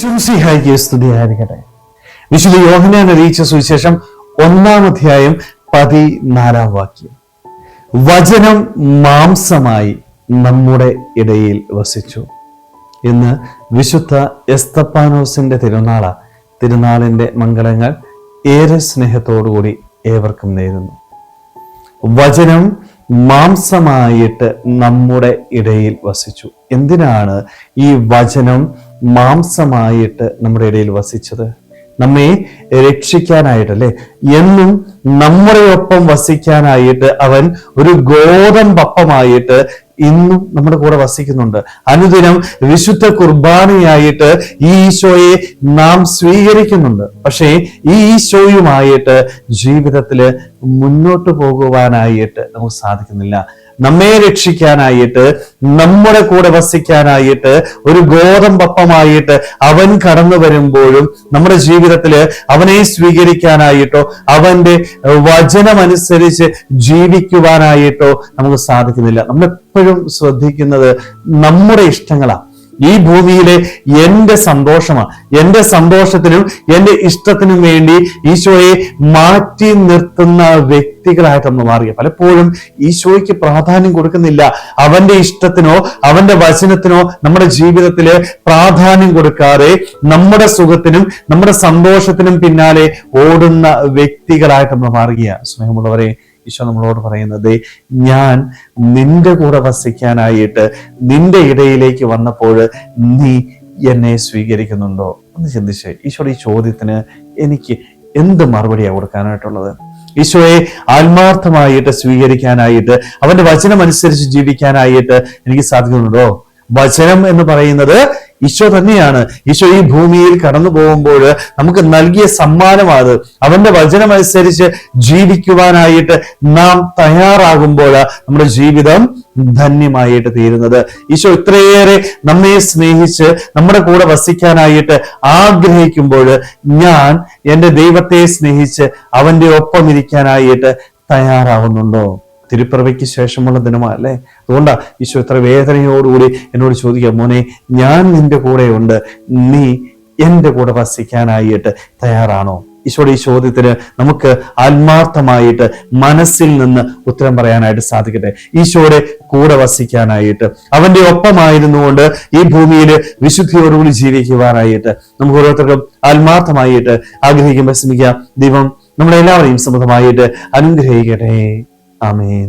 ശംസിഹായിക്ക് സ്തുതിയായിരിക്കട്ടെ വിശുദ്ധ യോഹനാൻ അറിയിച്ച സുവിശേഷം ഒന്നാം അധ്യായം പതിനാലാം വാക്യം. വചനം മാംസമായി നമ്മുടെ ഇടയിൽ വസിച്ചു. ഇന്ന് വിശുദ്ധ എസ്തപ്പാനോസിന്റെ തിരുനാള. തിരുനാളിന്റെ മംഗളങ്ങൾ ഏറെ സ്നേഹത്തോടുകൂടി ഏവർക്കും നേരുന്നു. വചനം മാംസമായിട്ട് നമ്മുടെ ഇടയിൽ വസിച്ചു. എന്തിനാണ് ഈ വചനം മാംസമായിട്ട് നമ്മുടെ ഇടയിൽ വസിച്ചത്. നമ്മെ രക്ഷിക്കാനായിട്ട് അല്ലെ എന്നും നമ്മുടെ ഒപ്പം വസിക്കാനായിട്ട് അവൻ ഒരു ഗോതമ്പപ്പമായിട്ട് ഇന്നും നമ്മുടെ കൂടെ വസിക്കുന്നുണ്ട്. അനുദിനം വിശുദ്ധ കുർബാനയായിട്ട് ഈ ഈശോയെ നാം സ്വീകരിക്കുന്നുണ്ട്. പക്ഷേ ഈ ഈശോയുമായിട്ട് ജീവിതത്തിൽ മുന്നോട്ട് പോകുവാനായിട്ട് നമുക്ക് സാധിക്കുന്നില്ല. നമ്മെ രക്ഷിക്കാനായിട്ട് നമ്മുടെ കൂടെ വസിക്കാനായിട്ട് ഒരു ഗോതമ്പപ്പമായിട്ട് അവൻ കടന്നു വരുമ്പോഴും നമ്മുടെ ജീവിതത്തിൽ അവനെ സ്വീകരിക്കാനായിട്ടോ അവന്റെ വചനമനുസരിച്ച് ജീവിക്കുവാനായിട്ടോ നമുക്ക് സാധിക്കുന്നില്ല. നമ്മൾ എപ്പോഴും ശ്രദ്ധിക്കുന്നത് നമ്മുടെ ഇഷ്ടങ്ങളാണ്. ഈ ഭൂമിയിലെ എന്റെ സന്തോഷമാണ് എന്റെ സന്തോഷത്തിനും എന്റെ ഇഷ്ടത്തിനും വേണ്ടി ഈശോയെ മാറ്റി നിർത്തുന്ന വ്യക്തികളായിട്ട് നമ്മൾ മാറിയ. പലപ്പോഴും ഈശോയ്ക്ക് പ്രാധാന്യം കൊടുക്കുന്നില്ല. അവന്റെ ഇഷ്ടത്തിനോ അവന്റെ വചനത്തിനോ നമ്മുടെ ജീവിതത്തിൽ പ്രാധാന്യം കൊടുക്കാതെ നമ്മുടെ സുഖത്തിനും നമ്മുടെ സന്തോഷത്തിനും പിന്നാലെ ഓടുന്ന വ്യക്തികളായിട്ട് നമ്മൾ മാറുകയാണ്. സ്നേഹമുള്ളവരെ ഈശോ നമ്മളോട് പറയുന്നത് ഞാൻ നിന്റെ കൂടെ വസിക്കാനായിട്ട് നിന്റെ ഇടയിലേക്ക് വന്നപ്പോൾ നീ എന്നെ സ്വീകരിക്കുന്നുണ്ടോ? എന്ന് ചിന്തിച്ച്. ഈശോയുടെ ഈ ചോദ്യത്തിന് എനിക്ക് എന്ത് മറുപടിയാണ് കൊടുക്കാനായിട്ടുള്ളത്? ഈശോയെ ആത്മാർത്ഥമായിട്ട് സ്വീകരിക്കാനായിട്ട് അവന്റെ വചനം അനുസരിച്ച് ജീവിക്കാനായിട്ട് എനിക്ക് സാധിക്കുന്നുണ്ടോ? വചനം എന്ന് പറയുന്നത് ഈശോ തന്നെയാണ്. ഈശോ ഈ ഭൂമിയിൽ കടന്നു പോകുമ്പോൾ നമുക്ക് നൽകിയ സമ്മാനമാണ് അവന്റെ വചനമനുസരിച്ച് ജീവിക്കുവാനായിട്ട് നാം തയ്യാറാകുമ്പോൾ നമ്മുടെ ജീവിതം ധന്യമായിട്ട് തീരുന്നത്. ഈശോ ഇത്രയേറെ നമ്മെ സ്നേഹിച്ച് നമ്മുടെ കൂടെ വസിക്കാനായിട്ട് ആഗ്രഹിക്കുമ്പോൾ ഞാൻ എന്റെ ദൈവത്തെ സ്നേഹിച്ച് അവന്റെ ഒപ്പം ഇരിക്കാനായിട്ട് തയ്യാറാവുന്നുണ്ടോ? തിരുപ്പിറവയ്ക്ക് ശേഷമുള്ള ദിനമാണ് അല്ലേ അതുകൊണ്ടാ ഈശോ ഇത്ര വേദനയോടുകൂടി എന്നോട് ചോദിക്കുക മോനെ ഞാൻ നിന്റെ കൂടെ ഉണ്ട് നീ എന്റെ കൂടെ വസിക്കാനായിട്ട് തയ്യാറാണോ? ഈശോയുടെ ഈ ചോദ്യത്തിന് നമുക്ക് ആത്മാർത്ഥമായിട്ട് മനസ്സിൽ നിന്ന് ഉത്തരം പറയാനായിട്ട് സാധിക്കട്ടെ. ഈശോയുടെ കൂടെ വസിക്കാനായിട്ട് അവന്റെ ഒപ്പമായിരുന്നുകൊണ്ട് ഈ ഭൂമിയിൽ വിശുദ്ധിയോടുകൂടി ജീവിക്കുവാനായിട്ട് നമുക്ക് ഓരോരുത്തർക്കും ആത്മാർത്ഥമായിട്ട് ആഗ്രഹിക്കുമ്പോൾ ശ്രമിക്കാം. ദൈവം നമ്മളെല്ലാവരെയും സമൃദ്ധമായിട്ട് അനുഗ്രഹിക്കട്ടെ. ആമേൻ